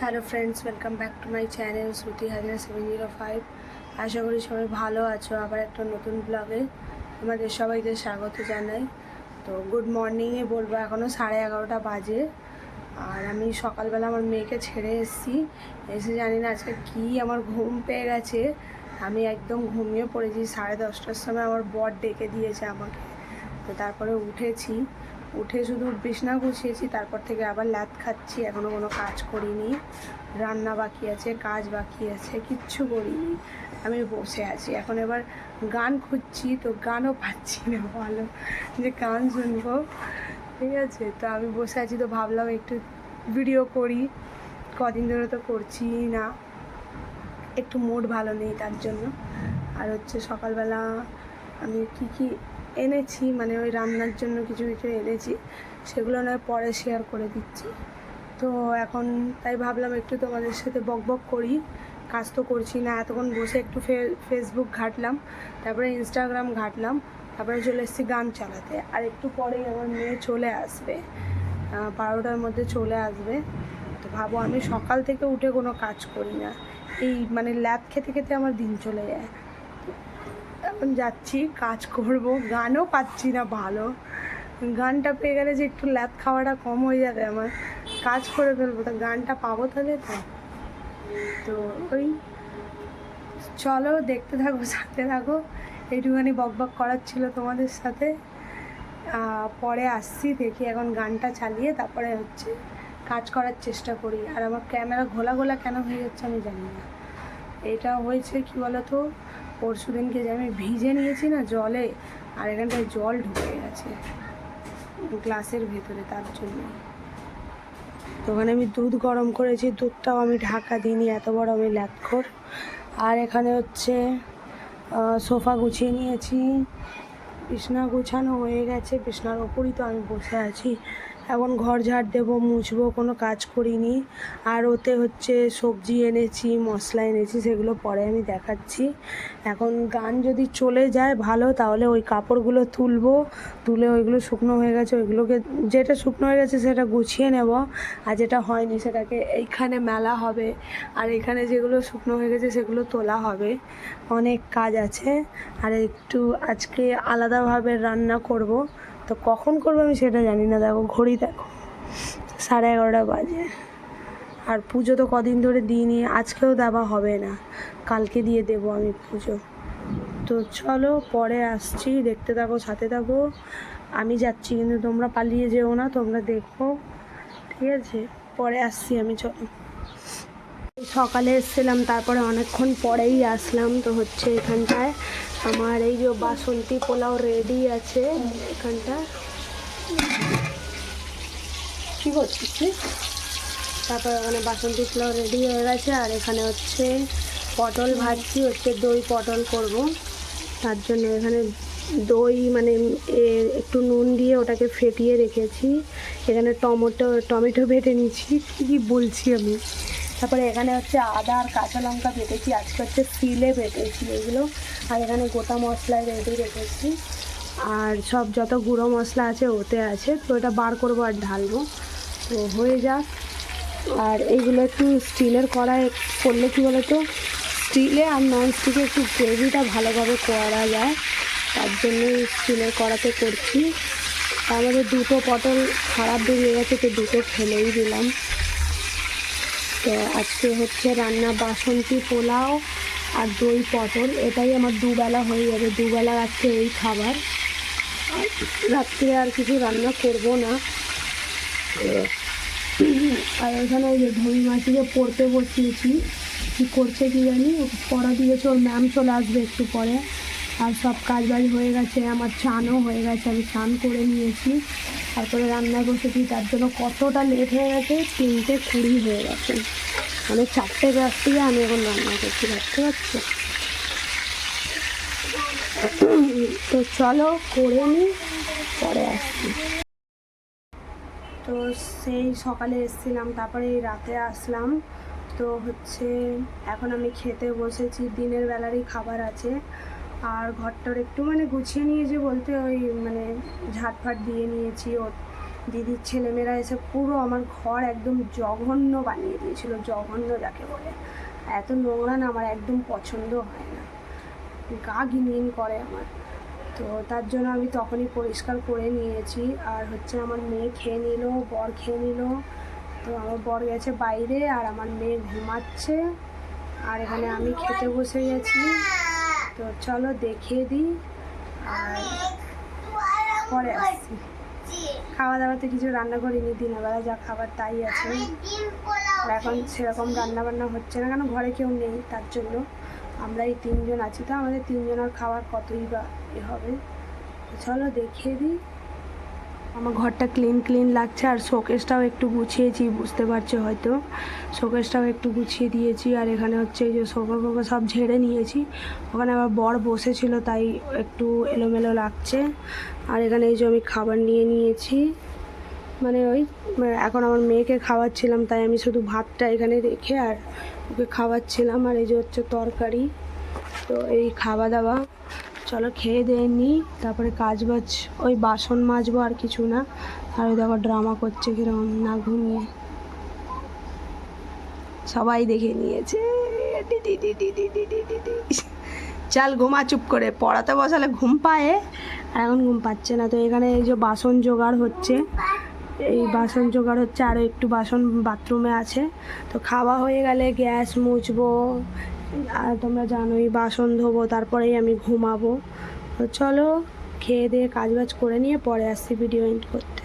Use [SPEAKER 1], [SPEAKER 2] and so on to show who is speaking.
[SPEAKER 1] Hello friends welcome back to my channel Shruti হাজার seven zero five আশা করি সবাই ভালো আছো। আবার একটা নতুন ব্লগে তোমাদের সবাইকে স্বাগত জানাই। তো গুড মর্নিংয়ে বলব এখনও সাড়ে এগারোটা বাজে। আর আমি সকালবেলা আমার মেয়েকে ছেড়ে এসেছি। এসে জানি না আজকে কী আমার ঘুম পেয়ে গেছে। আমি একদম ঘুমিয়ে পড়েছি। সাড়ে দশটার সময় আমার বর ডেকে দিয়েছে আমাকে। তো তারপরে উঠেছি। উঠে শুধু বিছনা গুছিয়েছি, তারপর থেকে আবার ল্যাদ খাচ্ছি এখনও কোনো কাজ করিনি। রান্না বাকি আছে, কাজ বাকি আছে, কিচ্ছু করিনি। আমি বসে আছি। এখন এবার গান খুঁজছি, তো গানও পাচ্ছি না ভালো যে গান শুনব, ঠিক আছে? তো আমি বসে আছি, তো ভাবলাম একটু ভিডিও করি। কদিন ধরে তো করছি না। একটু মুড ভালো নেই তার জন্য। আর হচ্ছে সকালবেলা আমি কি কি এনেছি মানে ওই রান্নার জন্য কিছু কিছু এনেছি, সেগুলো নয় পরে শেয়ার করে দিচ্ছি। তো এখন তাই ভাবলাম একটু তোমাদের সাথে বক বক করি, কাজ তো করছি না, এতক্ষণ বসে একটু ফেসবুক ঘাটলাম, তারপরে ইনস্টাগ্রাম ঘাটলাম, তারপরে চলে এসেছি গান চালাতে। আর একটু পরেই আমার মেয়ে চলে আসবে বারোটার মধ্যে চলে আসবে। তো ভাবো আমি সকাল থেকে উঠে কোনো কাজ করি না, এই মানে ল্যাব খেতে খেতে আমার দিন চলে যায়। এখন যাচ্ছি, কাজ করব, গানও পাচ্ছি না ভালো। গানটা পেয়ে গেলে যে একটু ল্যাব খাওয়াটা কম হয়ে যাবে আমার। কাজ করে ফেলব, তা গানটা পাবো তাহলে তো। তো ওই, চলো দেখতে থাকো, সাথে থাকো। এইটুখানি বক বক করার ছিল তোমাদের সাথে। পরে আসছি, দেখি এখন গানটা চালিয়ে তারপরে হচ্ছে কাজ করার চেষ্টা করি। আর আমার ক্যামেরা ঘোলা ঘোলা কেন হয়ে যাচ্ছে আমি জানি না। এটা হয়েছে কি বলতো? পরশু দিনকে যে আমি ভিজে নিয়েছি না জলে, আর এখানটায় জল ঢুকে গেছে। গ্লাসের ভেতরে, তার জন্য। তো ওখানে আমি দুধ গরম করেছি, দুধটাও আমি ঢাকা দিইনি, এত বড় আমি ল্যাথখোর আর এখানে হচ্ছে সোফা গুছিয়ে নিয়েছি। বিছনা গুছানো হয়ে গেছে, বিছনার ওপরই তো আমি বসে আছি। এখন ঘর ঝাড় দেবো, মুছবো, কোনো কাজ করিনি। আর ওতে হচ্ছে সবজি এনেছি, মশলা এনেছি, সেগুলো পরে আমি দেখাচ্ছি। এখন গান যদি চলে যায় ভালো, তাহলে ওই কাপড়গুলো তুলবো, তুলে ওইগুলো শুকনো হয়ে গেছে, ওইগুলোকে যেটা শুকনো হয়ে গেছে সেটা গুছিয়ে নেব। আর যেটা হয়নি সেটাকে এইখানে মেলা হবে, আর এখানে যেগুলো শুকনো হয়ে গেছে সেগুলো তোলা হবে। অনেক কাজ আছে, আর একটু আজকে আলাদাভাবে রান্না করব। তো কখন করব আমি সেটা জানি না। দেখো, ঘড়ি দেখো, সাড়ে এগারোটা বাজে। আর পুজো তো কদিন ধরে দিইনি, আজকেও দেওয়া হবে না। কালকে দিয়ে দেবো আমি পুজো। তো চলো, পরে আসছি, দেখতে থাকো, সাথে থাকো। আমি যাচ্ছি, কিন্তু তোমরা পালিয়ে যেও না, তোমরা দেখো। ঠিক আছে? পরে আসছি আমি, চলো। সকালে এসেছিলাম, তারপরে অনেকক্ষণ পরেই আসলাম। তো হচ্ছে এখানটায় আমার এই যে বাসন্তী পোলাও রেডি আছে এখানটা কি করছিস? তারপর ওখানে বাসন্তী পোলাও রেডি হয়ে গেছে, আর এখানে হচ্ছে পটল ভাজছি, হচ্ছে দই পটল করব। তার জন্য এখানে দই মানে একটু নুন দিয়ে ওটাকে ফেটিয়ে রেখেছি। এখানে টমেটো টমেটো বেটে নিচ্ছি কী কী বলছি আমি? তারপরে এখানে হচ্ছে আদা আর কাঁচা লঙ্কা বেটেছি, আজকে হচ্ছে সিলে বেটেছি এগুলো। আর এখানে গোটা মশলায় রেডি রেখেছি। আর সব যত গুঁড়ো মশলা আছে ওতে আছে, তো এটা বার করব আর ঢালবো। তো হয়ে যাক। আর এইগুলো একটু স্টিলের কড়াই করলে কি বলতো, স্টিলে আর নন স্টিকে একটু গ্রেভিটা ভালোভাবে করা যায়। তার জন্য স্টিলের কড়াতে করছি। আমাদের দুটো পটল খারাপ বেরিয়ে গেছে, তো দুটো ফেলেই দিলাম। তো আজকে হচ্ছে রান্না বাসন্তী পোলাও আর দই পটল। এটাই আমার দুবেলা হয়ে যাবে। দুবেলা আজকে এই খাবার। রাত্রে আর কিছু রান্না করব না। আর এখানে ওই যে ধই মাছিকে পড়তে বসিয়েছি। কী করছে কি জানি? পড়া দিয়েছে ওর ম্যাম চলে আসবে একটু পরে। আর সব কাজ বাজ হয়ে গেছে, আমার চানও হয়ে গেছে, আমি চান করে নিয়েছি। তারপরে রান্না বসেছি, তার জন্য কতটা লেট হয়ে গেছে? তিনটে কুড়ি হয়ে গেছে। মানে চারটে ব্যাস থেকে আমি এখন রান্না করছি, দেখতে পাচ্ছ? তো চলো করে নিই, পরে আসছি। তো সেই সকালে এসেছিলাম, তারপরে রাতে আসলাম। তো হচ্ছে, এখন আমি খেতে বসেছি, দিনের বেলারই খাবার আছে। আর ঘরটার একটু মানে গুছিয়ে নিয়েছি বলতে ওই মানে ঝাঁটফাট দিয়ে নিয়েছি, ও দিদির ছেলেমেয়েরা এসে পুরো আমার ঘর একদম জঘন্য বানিয়ে দিয়েছিল, জঘন্য যাকে বলে। এত নোংরা না, আমার একদম পছন্দ হয় না। গা ঘিনঘিন করে আমার। তো তার জন্য আমি তখনই পরিষ্কার করে নিয়েছি আর হচ্ছে আমার মেয়ে খেয়ে নিল, বর খেয়ে নিল। তো আমার বর গেছে বাইরে আর আমার মেয়ে ঘুমাচ্ছে। আর এখানে আমি খেতে বসে গেছি। তো চলো দেখিয়ে দিই। আর পরে আসছি। খাওয়া দাওয়াতে কিছু রান্না করিনি দিনের বেলা যা খাবার তাই আছে। এখন সেরকম রান্না বান্না হচ্ছে না কেন ঘরে কেউ নেই তার জন্য। আমরা এই তিনজন আছি তো আমাদের তিনজনের খাবার কতই বা এ হবে। চলো দেখিয়ে দিই। আমার ঘরটা ক্লিন ক্লিন লাগছে আর শোকেসটাও একটু গুছিয়েছি, বুঝতে পারছ হয়তো। শোকেসটাও একটু গুছিয়ে দিয়েছি আর এখানে হচ্ছে এই যে শোকর ফোকর সব ঝেড়ে নিয়েছি। ওখানে আবার বর বসেছিল, তাই একটু এলোমেলো লাগছে। আর এখানে এই যে আমি খাবার নিয়ে নিয়েছি। মানে ওই মানে এখন আমার মেয়েকে খাওয়াচ্ছিলাম, তাই আমি শুধু ভাতটা এখানে রেখে আর ওকে খাওয়াচ্ছিলাম। আর এই যে হচ্ছে তরকারি। তো এই খাওয়া দাওয়া চলো খেয়ে দিয়ে নিই, তারপরে কাজ বাজ, ওই বাসন মাজবো আর কিছু না। আর ওই দেখো ড্রামা করছে কীরকম না ঘুমিয়ে। সবাই দেখে নিয়েছে। চাল ঘুমা, চুপ করে পড়াতে বসালে ঘুম পায়। আর এখন ঘুম পাচ্ছে না, তো এখানে এই যে বাসন জোগাড় হচ্ছে। এই বাসন জোগাড় হচ্ছে আরও একটু বাসন বাথরুমে আছে। তো খাওয়া হয়ে গেলে গ্যাস মুছবো। তোমরা জানোই বাসন ধোবো, তারপরেই আমি ঘুমাবো। তো চলো, খেয়ে দিয়ে কাজ বাজ করে নিয়ে পরে আসছি ভিডিও এন্ড করতে।